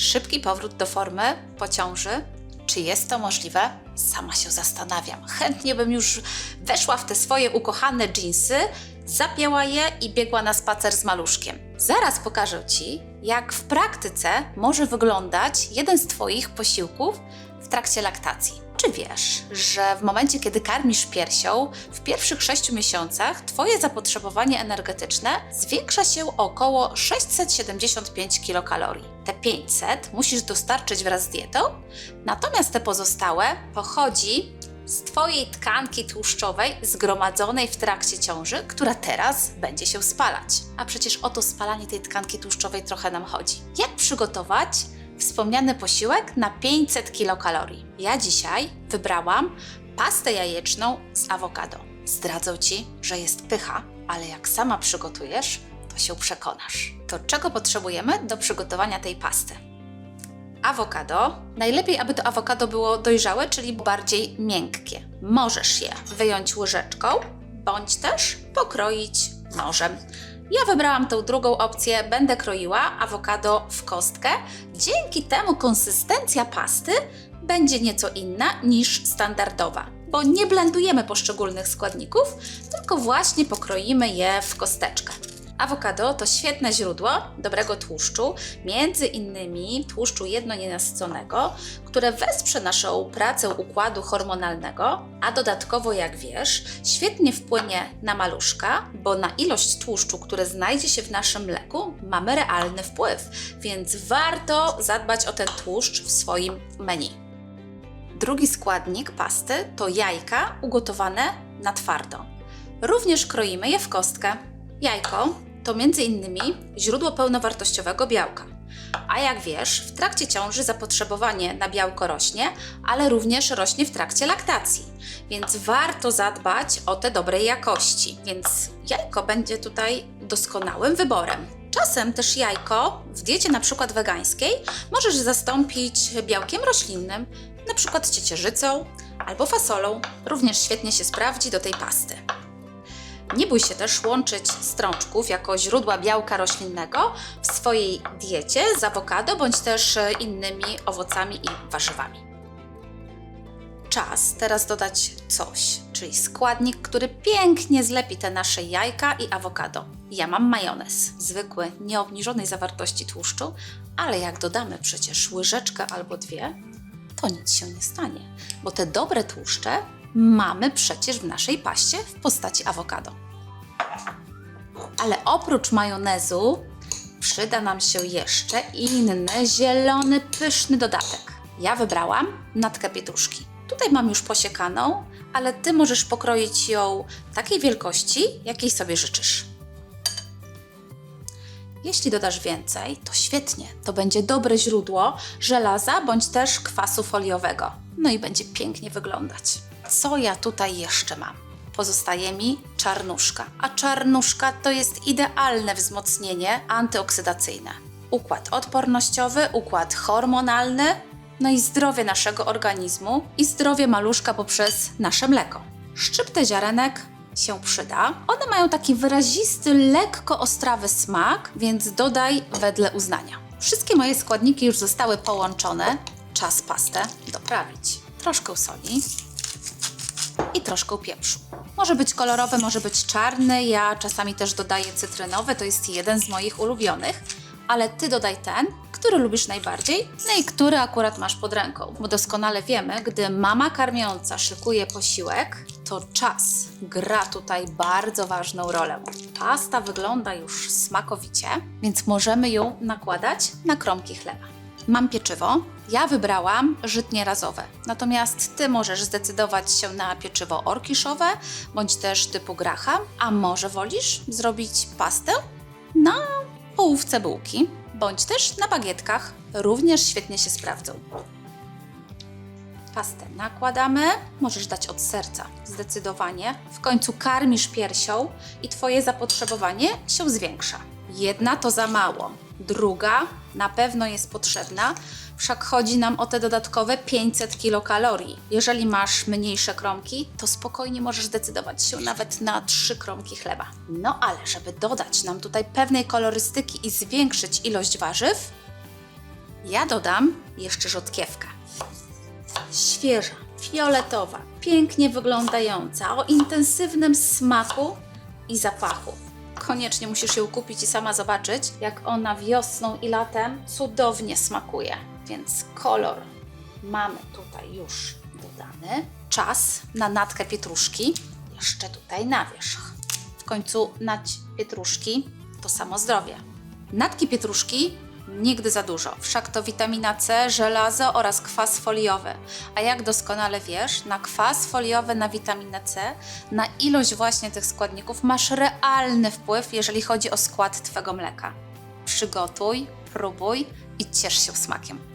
Szybki powrót do formy po ciąży. Czy jest to możliwe? Sama się zastanawiam. Chętnie bym już weszła w te swoje ukochane dżinsy, zapięła je i biegła na spacer z maluszkiem. Zaraz pokażę Ci, jak w praktyce może wyglądać jeden z Twoich posiłków w trakcie laktacji. Czy wiesz, że w momencie, kiedy karmisz piersią, w pierwszych 6 miesiącach Twoje zapotrzebowanie energetyczne zwiększa się o około 675 kilokalorii. Te 500 musisz dostarczyć wraz z dietą, natomiast te pozostałe pochodzi z Twojej tkanki tłuszczowej zgromadzonej w trakcie ciąży, która teraz będzie się spalać. A przecież o to spalanie tej tkanki tłuszczowej trochę nam chodzi. Jak przygotować wspomniany posiłek na 500 kilokalorii? Ja dzisiaj wybrałam pastę jajeczną z awokado. Zdradzę Ci, że jest pycha, ale jak sama przygotujesz, to się przekonasz. To czego potrzebujemy do przygotowania tej pasty? awokado. Najlepiej, aby to awokado było dojrzałe, czyli bardziej miękkie. Możesz je wyjąć łyżeczką, bądź też pokroić nożem. Ja wybrałam tą drugą opcję, będę kroiła awokado w kostkę. Dzięki temu konsystencja pasty będzie nieco inna niż standardowa, bo nie blendujemy poszczególnych składników, tylko właśnie pokroimy je w kosteczkę. Awokado to świetne źródło dobrego tłuszczu, między innymi tłuszczu jednonienasyconego, które wesprze naszą pracę układu hormonalnego, a dodatkowo, jak wiesz, świetnie wpłynie na maluszka, bo na ilość tłuszczu, który znajdzie się w naszym mleku, mamy realny wpływ, więc warto zadbać o ten tłuszcz w swoim menu. Drugi składnik pasty to jajka ugotowane na twardo. Również kroimy je w kostkę. Jajko to m.in. źródło pełnowartościowego białka. A jak wiesz, w trakcie ciąży zapotrzebowanie na białko rośnie, ale również rośnie w trakcie laktacji, więc warto zadbać o te dobrej jakości. Więc jajko będzie tutaj doskonałym wyborem. Czasem też jajko w diecie na przykład wegańskiej możesz zastąpić białkiem roślinnym, na przykład ciecierzycą albo fasolą. Również świetnie się sprawdzi do tej pasty. Nie bój się też łączyć strączków jako źródła białka roślinnego w swojej diecie z awokado bądź też e, innymi owocami i warzywami. Czas teraz dodać coś, czyli składnik, który pięknie zlepi te nasze jajka i awokado. Ja mam majonez, zwykły, nieobniżonej zawartości tłuszczu, ale jak dodamy przecież łyżeczkę albo dwie, to nic się nie stanie, bo te dobre tłuszcze mamy przecież w naszej paście w postaci awokado. Ale oprócz majonezu przyda nam się jeszcze inny, zielony, pyszny dodatek. Ja wybrałam natkę pietruszki. Tutaj mam już posiekaną, ale Ty możesz pokroić ją takiej wielkości, jakiej sobie życzysz. Jeśli dodasz więcej, to świetnie. To będzie dobre źródło żelaza bądź też kwasu foliowego. No i będzie pięknie wyglądać. Co ja tutaj jeszcze mam? Pozostaje mi czarnuszka. A czarnuszka to jest idealne wzmocnienie antyoksydacyjne. Układ odpornościowy, układ hormonalny, no i zdrowie naszego organizmu i zdrowie maluszka poprzez nasze mleko. Szczyptę ziarenek się przyda. One mają taki wyrazisty, lekko ostrawy smak, więc dodaj wedle uznania. Wszystkie moje składniki już zostały połączone. Czas pastę doprawić. Troszkę soli i troszkę pieprzu. Może być kolorowy, może być czarny. Ja czasami też dodaję cytrynowy, to jest jeden z moich ulubionych, ale ty dodaj ten, który lubisz najbardziej, no i który akurat masz pod ręką. Bo doskonale wiemy, gdy mama karmiąca szykuje posiłek, to czas gra tutaj bardzo ważną rolę. Pasta wygląda już smakowicie, więc możemy ją nakładać na kromki chleba. Mam pieczywo. Ja wybrałam żytnie razowe. Natomiast ty możesz zdecydować się na pieczywo orkiszowe bądź też typu graham, a może wolisz zrobić pastę na połówce bułki bądź też na bagietkach. Również świetnie się sprawdzą. Pastę nakładamy, możesz dać od serca, zdecydowanie. W końcu karmisz piersią i Twoje zapotrzebowanie się zwiększa. Jedna to za mało, druga na pewno jest potrzebna, wszak chodzi nam o te dodatkowe 500 kilokalorii. Jeżeli masz mniejsze kromki, to spokojnie możesz decydować się nawet na 3 kromki chleba. No ale żeby dodać nam tutaj pewnej kolorystyki i zwiększyć ilość warzyw, Ja dodam jeszcze rzodkiewkę. Świeża, fioletowa, pięknie wyglądająca, o intensywnym smaku i zapachu. Koniecznie musisz ją kupić i sama zobaczyć, jak ona wiosną i latem cudownie smakuje. Więc kolor mamy tutaj już dodany. Czas na natkę pietruszki. Jeszcze tutaj na wierzch. W końcu nać pietruszki to samo zdrowie. Natki pietruszki nigdy za dużo, wszak to witamina C, żelazo oraz kwas foliowy. A jak doskonale wiesz, na kwas foliowy, na witaminę C, na ilość właśnie tych składników masz realny wpływ, jeżeli chodzi o skład Twego mleka. Przygotuj, próbuj i ciesz się smakiem.